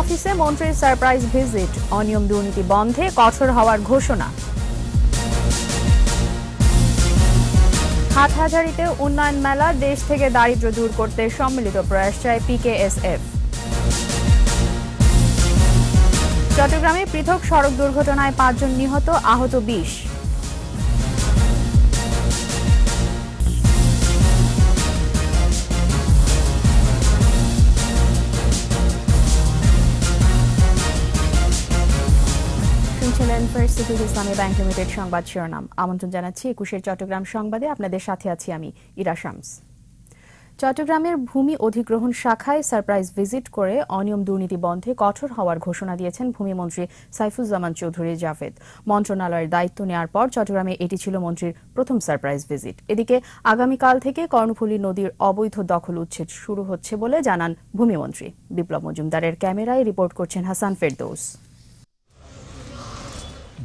অফিসে মন্ত্রীর surprise visit, অনিয়ম দুর্নীতি বন্ধে কঠোর হওয়ার ঘোষণা। হাটহাজারিতে উন্নয়ন মেলা দেশ থেকে দারিদ্র্য দূর করতে সম্মিলিত প্রয়াস চায় পিকেএসএফ। চট্টগ্রামে পৃথক সড়ক দুর্ঘটনায় পাঁচজন নিহত, আহত বিশ। ফার্স্ট ইসলামী ব্যাংক লিমিটেড সংবাদ শিরোনাম। আমন্ত্রণ জানাচ্ছি একুশের চট্টগ্রাম সংবাদে। আপনাদের সাথে আছি আমি ইরা শামস। চট্টগ্রামের ভূমি অধিগ্রহণ শাখায় সারপ্রাইজ ভিজিট করে অনিয়ম দুর্নীতি বন্ধে কঠোর হওয়ার ঘোষণা দিয়েছেন ভূমিমন্ত্রী সাইফুজ্জামান চৌধুরী জাভেদ। মন্ত্রণালয়ের দায়িত্ব নেওয়ার পর চট্টগ্রামে এটি ছিল মন্ত্রীর প্রথম সারপ্রাইজ ভিজিট। এদিকে আগামীকাল থেকে কর্ণফুলী নদীর অবৈধ দখল উচ্ছেদ শুরু হচ্ছে বলে জানান ভূমিমন্ত্রী। বিপ্লব মজুমদারের ক্যামেরায় রিপোর্ট করছেন হাসান ফেরদৌস।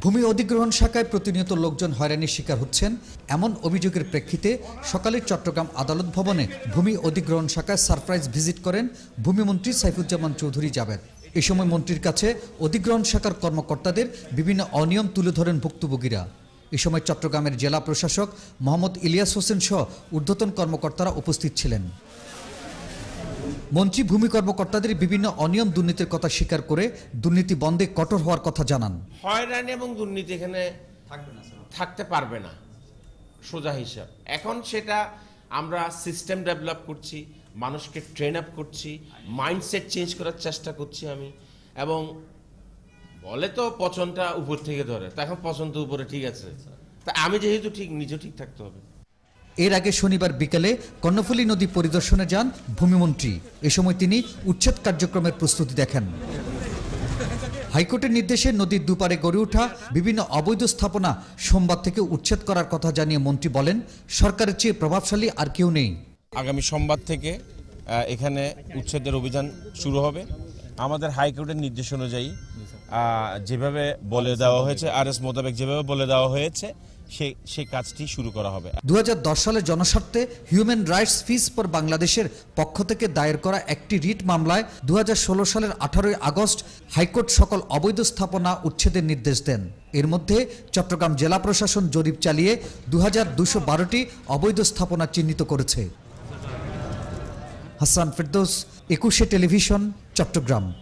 ভূমি অধিগ্রহণ শাখায় প্রতিনিয়ত লোকজন হয়রানির শিকার হচ্ছেন। এমন অভিযোগের প্রেক্ষিতে সকালে চট্টগ্রাম আদালত ভবনে ভূমি অধিগ্রহণ শাখায় সারপ্রাইজ ভিজিট করেন ভূমিমন্ত্রী সাইফুজ্জামান চৌধুরী জাবেদ এ সময় মন্ত্রীর কাছে অধিগ্রহণ শাখার কর্মকর্তাদের বিভিন্ন অনিয়ম তুলে ধরেন ভুক্তভোগীরা। এ সময় চট্টগ্রামের জেলা প্রশাসক মোহাম্মদ ইলিয়াস হোসেন সহ ঊর্ধ্বতন কর্মকর্তারা উপস্থিত ছিলেন। মন্ত্রী ভূমি কর্মকর্তাদের বিভিন্ন অনিয়ম দুর্নীতির কথা স্বীকার করে দুর্নীতি বন্ধে কঠোর হওয়ার কথা জানান। হয়রানি এবং দুর্নীতি এখানে থাকতে পারবে না সোজা হিসাব। এখন সেটা আমরা সিস্টেম ডেভেলপ করছি মানুষকে ট্রেন আপ করছি মাইন্ডসেট চেঞ্জ করার চেষ্টা করছি আমি। এবং বলে তো পচনটা উপর থেকে ধরে তা এখন পচন তো উপরে ঠিক আছে। তা আমি যেহেতু ঠিক নিজে ঠিক থাকতে হবে। এর আগে শনিবার বিকেলে কর্ণফুলী নদী পরিদর্শনে যান ভূমিমন্ত্রী। এ সময় তিনি উচ্ছেদ কার্যক্রমের প্রস্তুতি দেখেন। হাইকোর্টের নির্দেশে নদীর দুপারে গড়ে ওঠা বিভিন্ন অবৈধ স্থাপনা সোমবার থেকে উচ্ছেদ করার কথা জানিয়ে মন্ত্রী বলেন, সরকারের চেয়ে প্রভাবশালী আর কেউ নেই। আগামী সোমবার থেকে এখানে উচ্ছেদের অভিযান শুরু হবে। আমাদের হাইকোর্টের নির্দেশ অনুযায়ী যেভাবে বলে দেওয়া হয়েছে আর এস মোতাবেক যেভাবে বলে দেওয়া হয়েছে সেই সেই কাজটি শুরু করা হবে। দু সালে জনস্বার্থে হিউম্যান রাইটস ফিস ফর বাংলাদেশের পক্ষ থেকে দায়ের করা একটি রিট মামলায় দু সালের আঠারোই আগস্ট হাইকোর্ট সকল অবৈধ স্থাপনা উচ্ছেদের নির্দেশ দেন। এর মধ্যে চট্টগ্রাম জেলা প্রশাসন জরিপ চালিয়ে দু হাজার অবৈধ স্থাপনা চিহ্নিত করেছে। হাসান ফেরদৌস, একুশে টেলিভিশন, চট্টগ্রাম।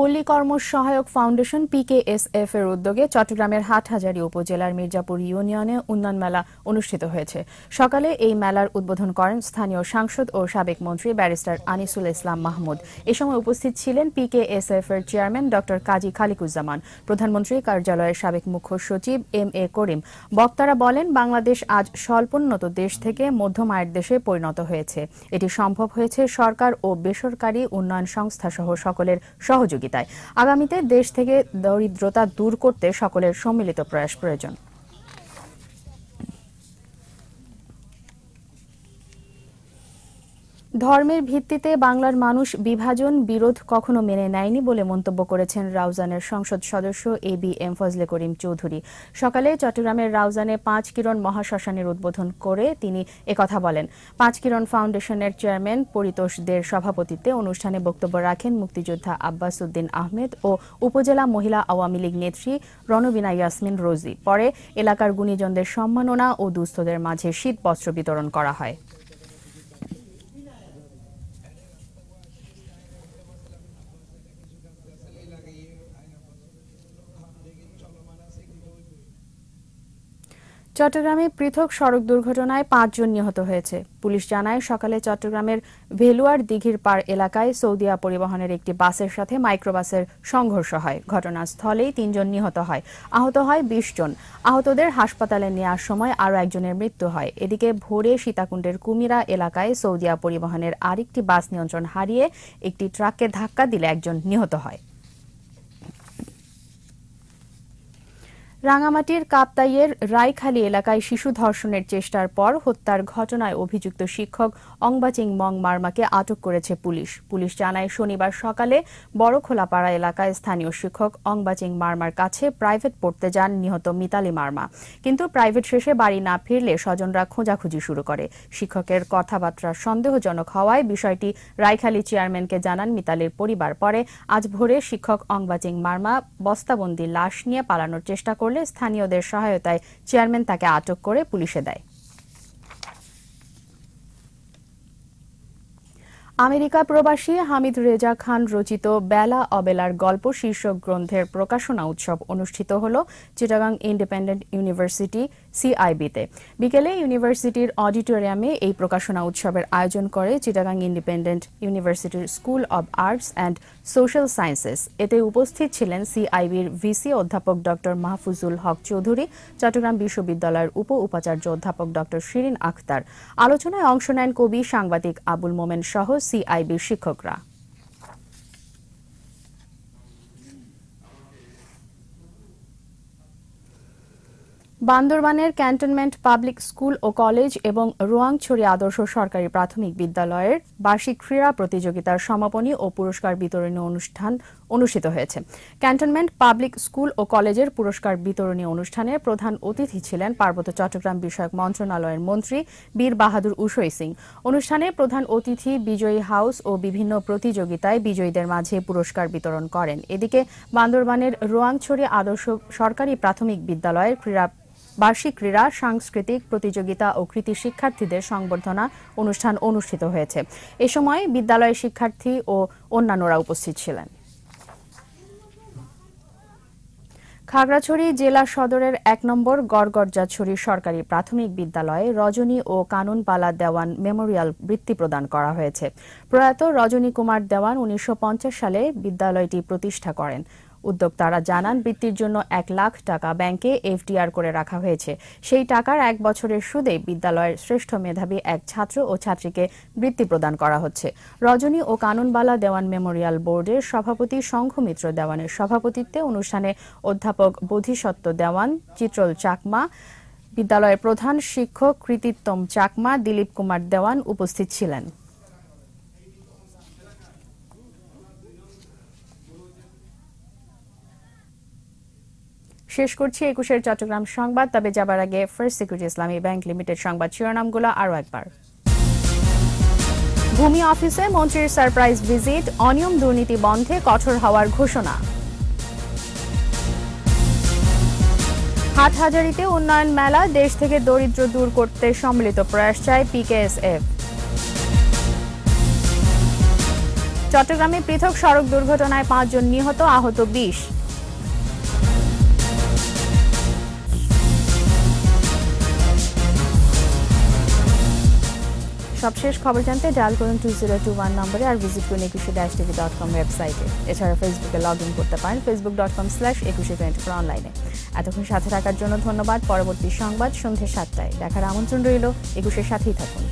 পল্লী কর্ম সহায়ক ফাউন্ডেশন পিকেএসএফ এর উদ্যোগে চট্টগ্রামের হাটহাজারী উপজেলার মির্জাপুর ইউনিয়নে উন্নয়ন মেলা অনুষ্ঠিত হয়েছে। সকালে এই মেলার উদ্বোধন করেন স্থানীয় সাংসদ ও সাবেক মন্ত্রী ব্যারিস্টার আনিসুল ইসলাম মাহমুদ। এ সময় উপস্থিত ছিলেন পিকেএসএফ এর চেয়ারম্যান ড কাজী খালিকুজ্জামান, প্রধানমন্ত্রী কার্যালয়ের সাবেক মুখ্য সচিব এম এ করিম। বক্তারা বলেন, বাংলাদেশ আজ স্বল্পোন্নত দেশ থেকে মধ্যম আয়ের দেশে পরিণত হয়েছে। এটি সম্ভব হয়েছে সরকার ও বেসরকারি উন্নয়ন সংস্থা সহ সকলের সহযোগিতায়। আগামীতে দেশ থেকে দরিদ্রতা দূর করতে সকলের সম্মিলিত প্রয়াস প্রয়োজন। ধর্মের ভিত্তিতে বাংলার মানুষ বিভাজন, বিরোধ কখনো মেনে নেয়নি বলে মন্তব্য করেছেন রাউজানের সংসদ সদস্য A B M Fazle Karim Chowdhury. সকালে চট্টগ্রামের রাউজানে পাঁচ কিরণ মহাশ্মশানের উদ্বোধন করে তিনি একথা বলেন। পাঁচ কিরণ ফাউন্ডেশনের চেয়ারম্যান পরিতোষ দের সভাপতিত্বে অনুষ্ঠানে বক্তব্য রাখেন মুক্তিযোদ্ধা আব্বাস উদ্দিন আহমেদ ও উপজেলা মহিলা আওয়ামী লীগ নেত্রী রণবিনা ইয়াসমিন রোজি। পরে এলাকার গুণীজনদের সম্মাননা ও দুস্থদের মাঝে শীত বস্ত্র বিতরণ করা হয়। চট্টগ্রামে পৃথক সড়ক দুর্ঘটনায় পাঁচজন নিহত হয়েছে। পুলিশ জানায়, সকালে চট্টগ্রামের ভেলুয়ার দিঘির পার এলাকায় সৌদিয়া পরিবহনের একটি বাসের সাথে মাইক্রোবাসের সংঘর্ষ হয়। ঘটনাস্থলেই তিনজন নিহত হয়। আহত হয় বিশ জন। আহতদের হাসপাতালে নেওয়ার সময় আরও একজনের মৃত্যু হয়। এদিকে ভোরে সীতাকুণ্ডের কুমিরা এলাকায় সৌদিয়া পরিবহনের আরেকটি বাস নিয়ন্ত্রণ হারিয়ে একটি ট্রাককে ধাক্কা দিলে একজন নিহত হয়। রাঙামাটির কাপ্তাইয়ের রায়খালী এলাকায় শিশু ধর্ষণের চেষ্টার পর হত্যার ঘটনায় অভিযুক্ত শিক্ষক অংবাচিং মং মার্মাকে আটক করেছে পুলিশ। পুলিশ জানায়, শনিবার সকালে বড়খোলাপাড়া এলাকায় স্থানীয় শিক্ষক অংবাচিং মার্মার কাছে প্রাইভেট পড়তে যান নিহত মিতালি মার্মা। কিন্তু প্রাইভেট শেষে বাড়ি না ফিরলে স্বজনরা খোঁজাখুঁজি শুরু করে। শিক্ষকের কথাবার্তা সন্দেহজনক হওয়ায় বিষয়টি রায়খালী চেয়ারম্যানকে জানান মিতালির পরিবার। পরে আজ ভোরে শিক্ষক অংবাচিং মার্মা বস্তাবন্দি লাশ নিয়ে পালানোর চেষ্টা করলে স্থানীয়দের সহায়তায় চেয়ারম্যান তাকে আটক করে পুলিশে দেয়। আমেরিকা প্রবাসী হামিদ রেজা খান রচিত বেলা অবেলার গল্প শীর্ষক গ্রন্থের প্রকাশনা উৎসব অনুষ্ঠিত হল চিটাগাং ইন্ডিপেন্ডেন্ট ইউনিভার্সিটি সিআইবিতে। বিকেলে ইউনিভার্সিটির অডিটোরিয়ামে এই প্রকাশনা উৎসবের আয়োজন করে চিটাগাং ইন্ডিপেন্ডেন্ট ইউনিভার্সিটির school of arts and social sciences. এতে উপস্থিত ছিলেন সিআইবির ভিসি অধ্যাপক ড মাহফুজুল হক চৌধুরী, চট্টগ্রাম বিশ্ববিদ্যালয়ের উপ উপাচার্য অধ্যাপক ড শিরিন আখতার। আলোচনায় অংশ নেন কবি, সাংবাদিক আবুল মোমেন সহ সিআইবির শিক্ষকরা বান্দরবানের ক্যান্টনমেন্ট পাবলিক স্কুল ও কলেজ এবং রোয়াংছড়ি আদর্শ সরকারি প্রাথমিক বিদ্যালয়ের বার্ষিক ক্রীড়া প্রতিযোগিতার সমাপনী ও পুরস্কার বিতরণী অনুষ্ঠান অনুষ্ঠিত হয়েছে। ক্যান্টনমেন্ট পাবলিক স্কুল ও কলেজের পুরস্কার বিতরণী অনুষ্ঠানে প্রধান অতিথি ছিলেন পার্বত্য চট্টগ্রাম বিষয়ক মন্ত্রণালয়ের মন্ত্রী বীর বাহাদুর উষই সিং। অনুষ্ঠানে প্রধান অতিথি বিজয়ী হাউস ও বিভিন্ন প্রতিযোগিতায় বিজয়ীদের মাঝে পুরস্কার বিতরণ করেন। এদিকে বান্দরবানের রোয়াংছড়ি আদর্শ সরকারি প্রাথমিক বিদ্যালয়ের ক্রীড়া বার্ষিক ক্রীড়া, সাংস্কৃতিক প্রতিযোগিতা ও কৃতি শিক্ষার্থীদের সংবর্ধনা অনুষ্ঠান অনুষ্ঠিত হয়েছে। এ সময় বিদ্যালয়ের শিক্ষার্থী ও অন্যান্যরা উপস্থিত ছিলেন। খাগড়াছড়ি জেলা সদরের এক নম্বর গড়গড়জাছড়ি সরকারি প্রাথমিক বিদ্যালয়ে রজনী ও কানুনপালা দেওয়ান মেমোরিয়াল বৃত্তি প্রদান করা হয়েছে। প্রয়াত রজনী কুমার দেওয়ান উনিশশো পঞ্চাশ সালে বিদ্যালয়টি প্রতিষ্ঠা করেন। উদ্যোক্তারা জানান, বৃত্তির জন্য এক লাখ টাকা ব্যাংকে এফডিআর করে রাখা হয়েছে। সেই টাকার এক বছরের সুদে বিদ্যালয়ের শ্রেষ্ঠ মেধাবী এক ছাত্র ও ছাত্রীকে বৃত্তি প্রদান করা হচ্ছে। রজনী ও কানুনবালা দেওয়ান মেমোরিয়াল বোর্ডের সভাপতি সংঘমিত্র দেওয়ানের সভাপতিত্বে অনুষ্ঠানে অধ্যাপক বোধিসত্ত্ব দেওয়ান, চিত্রল চাকমা, বিদ্যালয়ের প্রধান শিক্ষক কৃতিত্তম চাকমা, দিলীপ কুমার দেওয়ান উপস্থিত ছিলেন। শেষ করছি। একুশের চট্টগ্রাম সংবাদ, তবে যাবার আগে first security Islami bank limited সংবাদ শিরোনামগুলো আরও একবার। ভূমি অফিসে মন্ত্রীর সারপ্রাইজ ভিজিট, অনিয়ম দুর্নীতি বন্ধে কঠোর হওয়ার ঘোষণা। হাটহাজারিতে উন্নয়ন মেলা, দেশ থেকে দরিদ্র দূর করতে সম্মিলিত প্রয়াস চায় পিকেএসএফ চট্টগ্রামে পৃথক সড়ক দুর্ঘটনায় পাঁচজন নিহত, আহত বিশ। সবশেষ খবর জানতে ডায়াল করুন টু জিরো টু ওয়ান নম্বরে আর ভিজিট করুন একুশে ড্যাশ টিভি ডট কম ওয়েবসাইটে এছাড়া ফেসবুকে লগ ইন করতে পারেন Facebook dot com slash Ekushey twenty four অনলাইনে এতক্ষণ সাথে থাকার জন্য ধন্যবাদ। পরবর্তী সংবাদ সন্ধ্যে সাতটায়। দেখার আমন্ত্রণ রইল। একুশের সাথেই থাকুন।